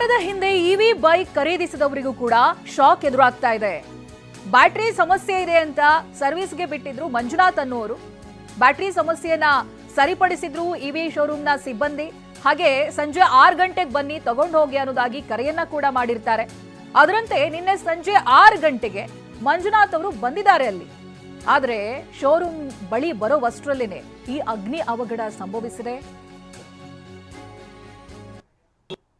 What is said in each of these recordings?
ಬೆಟ್ಟದ ಹಿಂದೆ EV bike ಖರೀದಿಸಿದವರಿಗೂ ಕೂಡ ಶಾಕ್ ಎದುರಾಗ್ತಾ ಇದೆ. ಬ್ಯಾಟ್ರಿ ಸಮಸ್ಯೆ ಇದೆ ಅಂತ ಸರ್ವಿಸ್ಗೆ ಬಿಟ್ಟಿದ್ರು ಮಂಜುನಾಥ್ ಅನ್ನೋರು. ಬ್ಯಾಟ್ರಿ ಸಮಸ್ಯೆಯನ್ನ ಸರಿಪಡಿಸಿದ್ರು ಇವಿ ಶೋರೂಮ್ನ ಸಿಬ್ಬಂದಿ. ಹಾಗೆ ಸಂಜೆ ಆರು ಗಂಟೆಗೆ ಬನ್ನಿ, ತಗೊಂಡು ಹೋಗಿ ಅನ್ನೋದಾಗಿ ಕರೆಯನ್ನ ಕೂಡ ಮಾಡಿರ್ತಾರೆ. ಅದರಂತೆ ನಿನ್ನೆ ಸಂಜೆ ಆರು ಗಂಟೆಗೆ ಮಂಜುನಾಥ್ ಅವರು ಬಂದಿದ್ದಾರೆ ಅಲ್ಲಿ. ಆದ್ರೆ ಶೋರೂಮ್ ಬಳಿ ಬರೋವಷ್ಟರಲ್ಲೇನೆ ಈ ಅಗ್ನಿ ಅವಘಡ ಸಂಭವಿಸಿದೆ.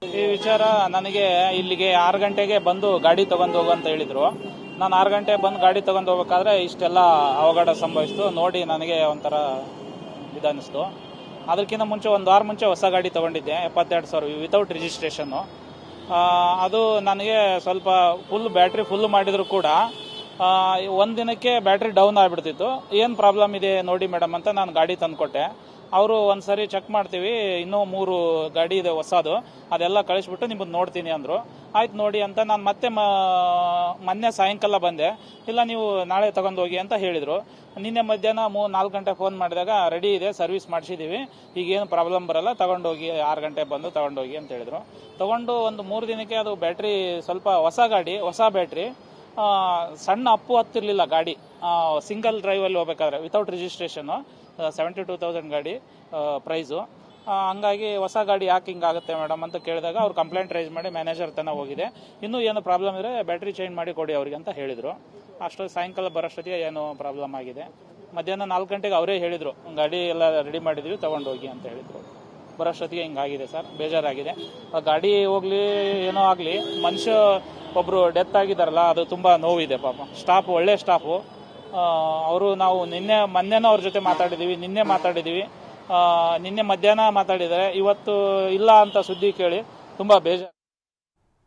ಈ ವಿಚಾರ ನನಗೆ ಇಲ್ಲಿಗೆ ಆರು ಗಂಟೆಗೆ ಬಂದು ಗಾಡಿ ತಗೊಂಡು ಹೋಗು ಅಂತ ಹೇಳಿದ್ರು. ನಾನು ಆರು ಗಂಟೆ ಬಂದು ಗಾಡಿ ತಗೊಂಡು ಹೋಗ್ಬೇಕಾದ್ರೆ ಇಷ್ಟೆಲ್ಲ ಅವಘಡ ಸಂಭವಿಸ್ತು. ನೋಡಿ ನನಗೆ ಒಂಥರ ಇದನ್ನಿಸ್ತು ಅದಕ್ಕಿಂತ ಮುಂಚೆ ಒಂದು ವಾರ ಮುಂಚೆ ಹೊಸ ಗಾಡಿ ತಗೊಂಡಿದ್ದೆ, ಎಪ್ಪತ್ತೆರಡು ಸಾವಿರ ವಿತೌಟ್ ರಿಜಿಸ್ಟ್ರೇಷನ್ನು ಅದು ನನಗೆ ಸ್ವಲ್ಪ ಫುಲ್ ಬ್ಯಾಟ್ರಿ ಫುಲ್ ಮಾಡಿದರೂ ಕೂಡ ಒಂದು ದಿನಕ್ಕೆ ಬ್ಯಾಟ್ರಿ ಡೌನ್ ಆಗಿಬಿಡ್ತಿತ್ತು. ಏನು ಪ್ರಾಬ್ಲಮ್ ಇದೆ ನೋಡಿ ಮೇಡಮ್ ಅಂತ ನಾನು ಗಾಡಿ ತಂದುಕೊಟ್ಟೆ. ಅವರು ಒಂದು ಸರಿ ಚೆಕ್ ಮಾಡ್ತೀವಿ, ಇನ್ನೂ ಮೂರು ಗಾಡಿ ಇದೆ ಹೊಸದು, ಅದೆಲ್ಲ ಕಳಿಸ್ಬಿಟ್ಟು ನಿಮ್ಮದು ನೋಡ್ತೀನಿ ಅಂದರು. ಆಯ್ತು ನೋಡಿ ಅಂತ ನಾನು ಮತ್ತೆ ಮೊನ್ನೆ ಸಾಯಂಕಾಲ ಬಂದೆ. ಇಲ್ಲ ನೀವು ನಾಳೆ ತಗೊಂಡು ಹೋಗಿ ಅಂತ ಹೇಳಿದರು. ನಿನ್ನೆ ಮಧ್ಯಾಹ್ನ ಮೂ, ನಾಲ್ಕು ಗಂಟೆ ಫೋನ್ ಮಾಡಿದಾಗ ರೆಡಿ ಇದೆ ಸರ್ವಿಸ್ ಮಾಡಿಸಿದ್ದೀವಿ ಈಗೇನು ಪ್ರಾಬ್ಲಮ್ ಬರಲ್ಲ ತಗೊಂಡೋಗಿ ಆರು ಗಂಟೆ ಬಂದು ತಗೊಂಡೋಗಿ ಅಂತ ಹೇಳಿದರು. ತಗೊಂಡು ಒಂದು ಮೂರು ದಿನಕ್ಕೆ ಅದು ಬ್ಯಾಟ್ರಿ ಸ್ವಲ್ಪ ಹೊಸ ಗಾಡಿ, ಹೊಸ ಬ್ಯಾಟ್ರಿ ಸಣ್ಣ ಅಪ್ಪು ಹತ್ತಿರಲಿಲ್ಲ ಗಾಡಿ. ಸಿಂಗಲ್ ಡ್ರೈವಲ್ಲಿ ಹೋಗ್ಬೇಕಾದ್ರೆ without registration seventy two thousand ಗಾಡಿ ಪ್ರೈಸು ಹಂಗಾಗಿ ಹೊಸ ಗಾಡಿ ಯಾಕೆ ಹಿಂಗೆ ಆಗುತ್ತೆ ಮೇಡಮ್ ಅಂತ ಕೇಳಿದಾಗ ಅವ್ರು ಕಂಪ್ಲೇಂಟ್ ರೈಸ್ ಮಾಡಿ ಮ್ಯಾನೇಜರ್ ತನಕ ಹೋಗಿದೆ. ಇನ್ನೂ ಏನು ಪ್ರಾಬ್ಲಮ್ ಇದ್ರೆ ಬ್ಯಾಟ್ರಿ ಚೇಂಜ್ ಮಾಡಿ ಕೊಡಿ ಅವ್ರಿಗೆ ಅಂತ ಹೇಳಿದರು. ಅಷ್ಟು ಸಾಯಂಕಾಲ ಬರೋಷ್ಟೊತ್ತಿಗೆ ಏನು ಪ್ರಾಬ್ಲಮ್ ಆಗಿದೆ. ಮಧ್ಯಾಹ್ನ ನಾಲ್ಕು ಗಂಟೆಗೆ ಅವರೇ ಹೇಳಿದರು, ಗಾಡಿ ಎಲ್ಲ ರೆಡಿ ಮಾಡಿದ್ವಿ ತಗೊಂಡೋಗಿ ಅಂತ ಹೇಳಿದರು. ಬರೋಷ್ಟೊತ್ತಿಗೆ ಹಿಂಗಾಗಿದೆ ಸರ್, ಬೇಜಾರಾಗಿದೆ. ಗಾಡಿ ಹೋಗ್ಲಿ, ಏನೋ ಆಗಲಿ, ಮನುಷ್ಯ ಒಬ್ಬರು ಡೆತ್ ಆಗಿದ್ದಾರಲ್ಲ ಅದು ತುಂಬ ನೋವಿದೆ ಪಾಪ. ಸ್ಟಾಫ್, ಒಳ್ಳೆ ಸ್ಟಾಫು. ಅವರು ನಾವು ನಿನ್ನೆ ಮೊನ್ನೆನೂ ಅವ್ರ ಜೊತೆ ಮಾತಾಡಿದ್ದೀವಿ ನಿನ್ನೆ ಮಾತಾಡಿದ್ದೀವಿ ನಿನ್ನೆ ಮಧ್ಯಾಹ್ನ ಮಾತಾಡಿದ್ದಾರೆ. ಇವತ್ತು ಇಲ್ಲ ಅಂತ ಸುದ್ದಿ ಕೇಳಿ ತುಂಬ ಬೇಜಾರು